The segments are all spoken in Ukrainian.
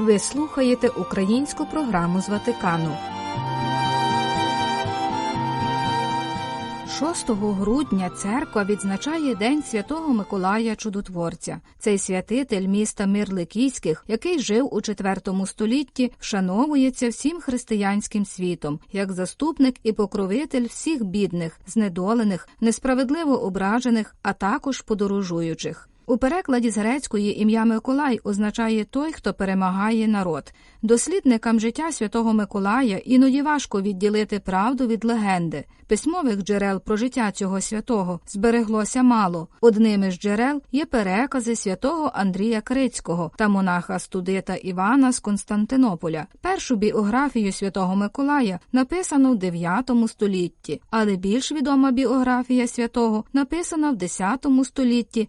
Ви слухаєте українську програму з Ватикану. 6 грудня церква відзначає День Святого Миколая Чудотворця. Цей святитель міста Мирликійських, який жив у IV столітті, вшановується всім християнським світом як заступник і покровитель всіх бідних, знедолених, несправедливо ображених, а також подорожуючих. У перекладі з грецької ім'я Миколай означає той, хто перемагає народ. Дослідникам життя святого Миколая іноді важко відділити правду від легенди. Письмових джерел про життя цього святого збереглося мало. Одним із джерел є перекази святого Андрія Крицького та монаха студита Івана з Константинополя. Першу біографію святого Миколая написано в 9 столітті, але більш відома біографія святого написана в 10 столітті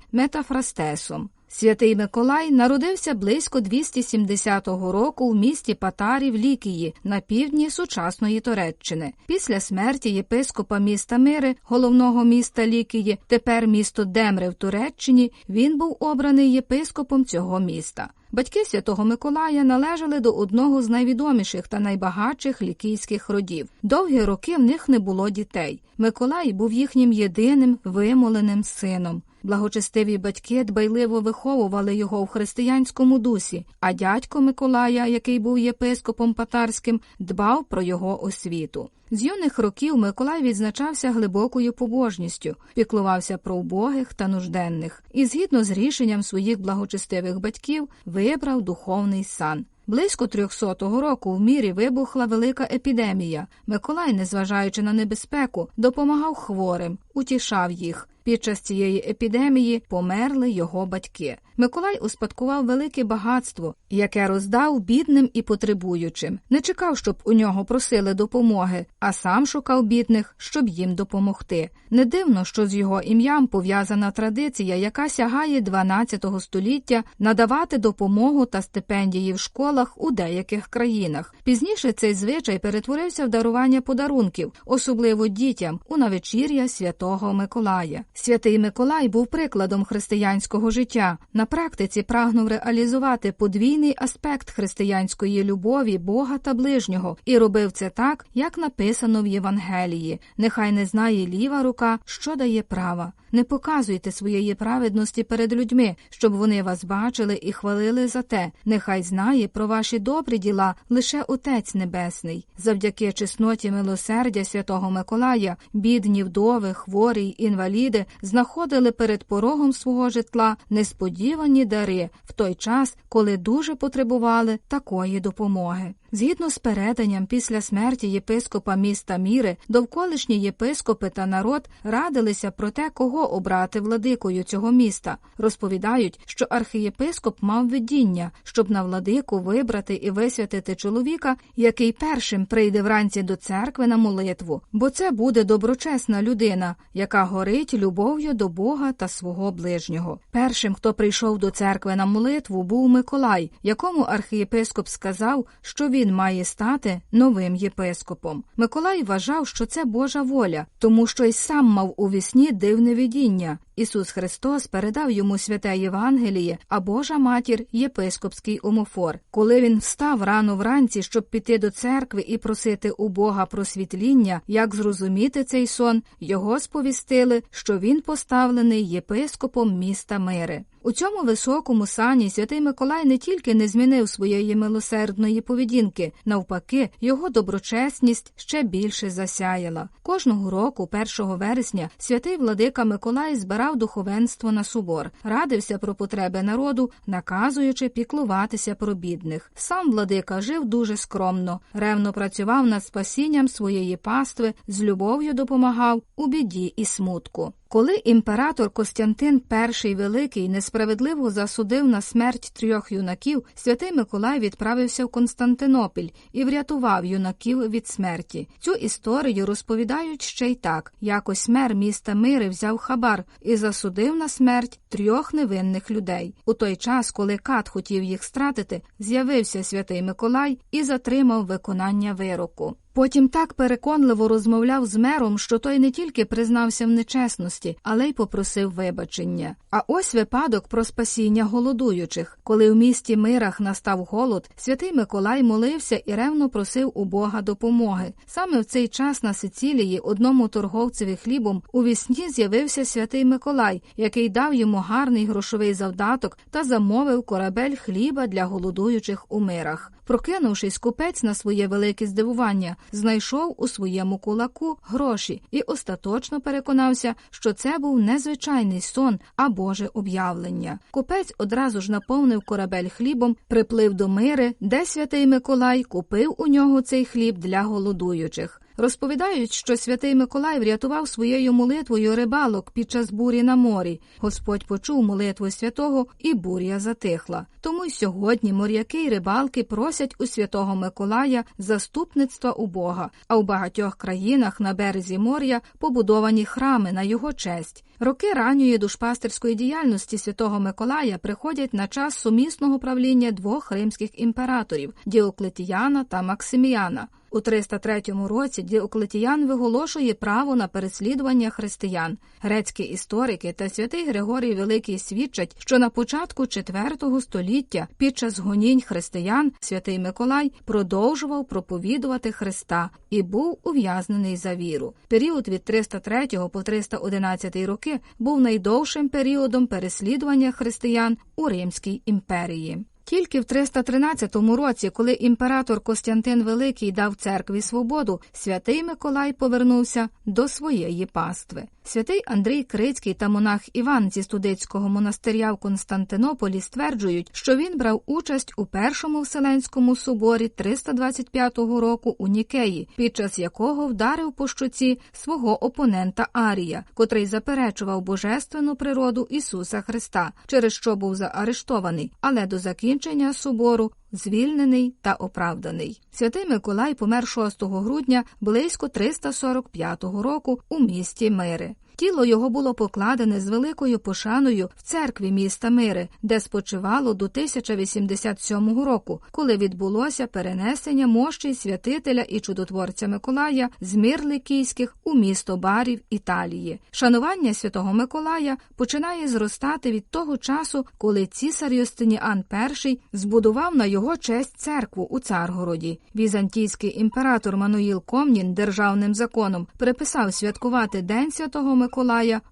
Метафрастесом. Святий Миколай народився близько 270 року в місті Патарі в Лікії на півдні сучасної Туреччини. Після смерті єпископа міста Мири, головного міста Лікії, тепер місто Демре в Туреччині, він був обраний єпископом цього міста. Батьки святого Миколая належали до одного з найвідоміших та найбагатших лікійських родів. Довгі роки в них не було дітей. Миколай був їхнім єдиним вимоленим сином. Благочестиві батьки дбайливо виховували його в християнському дусі, а дядько Миколая, який був єпископом Патарським, дбав про його освіту. З юних років Миколай відзначався глибокою побожністю, піклувався про убогих та нужденних і, згідно з рішенням своїх благочестивих батьків, вибрав духовний сан. Близько 300-го року в мірі вибухла велика епідемія. Миколай, незважаючи на небезпеку, допомагав хворим, утішав їх. Під час цієї епідемії померли його батьки. Миколай успадкував велике багатство, яке роздав бідним і потребуючим. Не чекав, щоб у нього просили допомоги, а сам шукав бідних, щоб їм допомогти. Не дивно, що з його ім'ям пов'язана традиція, яка сягає 12 століття надавати допомогу та стипендії в школах у деяких країнах. Пізніше цей звичай перетворився в дарування подарунків, особливо дітям, у навечір'я святого Миколая. Святий Миколай був прикладом християнського життя. На практиці прагнув реалізувати подвійний аспект християнської любові Бога та ближнього і робив це так, як написано в Євангелії. Нехай не знає ліва рука, що дає права. Не показуйте своєї праведності перед людьми, щоб вони вас бачили і хвалили за те. Нехай знає про ваші добрі діла лише Отець Небесний. Завдяки чесноті милосердя святого Миколая, бідні вдови, хворі інваліди знаходили перед порогом свого житла несподівані дари в той час, коли дуже потребували такої допомоги. Згідно з переданням, після смерті єпископа міста Міри, довколишні єпископи та народ радилися про те, кого обрати владикою цього міста. Розповідають, що архієпископ мав видіння, щоб на владику вибрати і висвятити чоловіка, який першим прийде вранці до церкви на молитву, бо це буде доброчесна людина, яка горить любов'ю до Бога та свого ближнього. Першим, хто прийшов до церкви на молитву, був Миколай, якому архієпископ сказав, що він він має стати новим єпископом. Миколай вважав, що це Божа воля, тому що й сам мав у вісні дивне видіння. Ісус Христос передав йому святе Євангеліє, а Божа матір єпископський омофор. Коли він встав рано вранці, щоб піти до церкви і просити у Бога просвітління, як зрозуміти цей сон, його сповістили, що він поставлений єпископом міста Мири. У цьому високому сані святий Миколай не тільки не змінив своєї милосердної поведінки, навпаки, його доброчесність ще більше засяяла. Кожного року, 1 вересня, святий владика Миколай збирав духовенство на собор, радився про потреби народу, наказуючи піклуватися про бідних. Сам владика жив дуже скромно, ревно працював над спасінням своєї пастви, з любов'ю допомагав у біді і смутку. Коли імператор Костянтин І Великий несправедливо засудив на смерть трьох юнаків, святий Миколай відправився в Константинопіль і врятував юнаків від смерті. Цю історію розповідають ще й так: якось мер міста Мири взяв хабар і засудив на смерть трьох невинних людей. У той час, коли кат хотів їх стратити, з'явився святий Миколай і затримав виконання вироку. Потім так переконливо розмовляв з мером, що той не тільки признався в нечесності, але й попросив вибачення. А ось випадок про спасіння голодуючих. Коли в місті Мирах настав голод, святий Миколай молився і ревно просив у Бога допомоги. Саме в цей час на Сицилії одному торговцеві хлібом у вісні з'явився святий Миколай, який дав йому гарний грошовий завдаток та замовив корабель хліба для голодуючих у мирах. Прокинувшись, купець на своє велике здивування, знайшов у своєму кулаку гроші і остаточно переконався, що це був незвичайний сон, а Боже об'явлення. Купець одразу ж наповнив корабель хлібом, приплив до мири, де святий Миколай купив у нього цей хліб для голодуючих. Розповідають, що святий Миколай врятував своєю молитвою рибалок під час бурі на морі. Господь почув молитву святого, і буря затихла. Тому й сьогодні моряки й рибалки просять у святого Миколая заступництва у Бога, а у багатьох країнах на березі моря побудовані храми на його честь. Роки ранньої душпастерської діяльності святого Миколая приходять на час сумісного правління двох римських імператорів Діоклетіяна та Максиміяна. У 303 році Діоклетіян виголошує право на переслідування християн. Грецькі історики та святий Григорій Великий свідчать, що на початку IV століття під час гонінь християн святий Миколай продовжував проповідувати Христа і був ув'язнений за віру. Період від 303 по 311 роки був найдовшим періодом переслідування християн у Римській імперії. Тільки в 313 році, коли імператор Костянтин Великий дав церкві свободу, святий Миколай повернувся до своєї пастви. Святий Андрій Крицький та монах Іван зі студицького монастиря в Константинополі стверджують, що він брав участь у першому Вселенському соборі 325 року у Нікеї, під час якого вдарив по щоці свого опонента Арія, котрий заперечував божественну природу Ісуса Христа, через що був заарештований, але до закінчення собору звільнений та оправданий. Святий Миколай помер 6 грудня близько 345 року у місті Мири. Тіло його було покладене з великою пошаною в церкві міста Мири, де спочивало до 1087 року, коли відбулося перенесення мощі святителя і чудотворця Миколая з мир Ликійських у місто Барів Італії. Шанування святого Миколая починає зростати від того часу, коли цісар Юстиніан І збудував на його честь церкву у Царгороді. Візантійський імператор Мануїл Комнін державним законом приписав святкувати День святого Миколая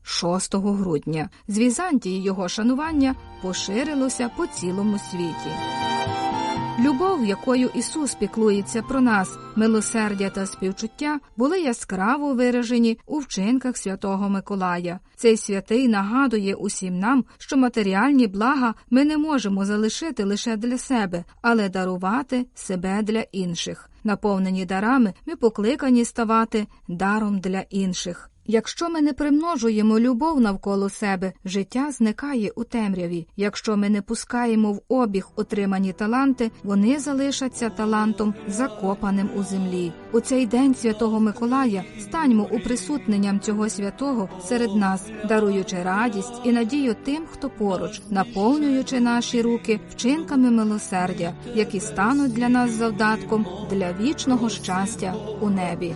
6 грудня. З Візантії його шанування поширилося по цілому світі. Любов, якою Ісус піклується про нас, милосердя та співчуття, були яскраво виражені у вчинках святого Миколая. Цей святий нагадує усім нам, що матеріальні блага ми не можемо залишити лише для себе, але дарувати себе для інших. Наповнені дарами, ми покликані ставати даром для інших. Якщо ми не примножуємо любов навколо себе, життя зникає у темряві. Якщо ми не пускаємо в обіг отримані таланти, вони залишаться талантом, закопаним у землі. У цей день святого Миколая станьмо уприсутненням цього святого серед нас, даруючи радість і надію тим, хто поруч, наповнюючи наші руки вчинками милосердя, які стануть для нас завдатком для вічного щастя у небі.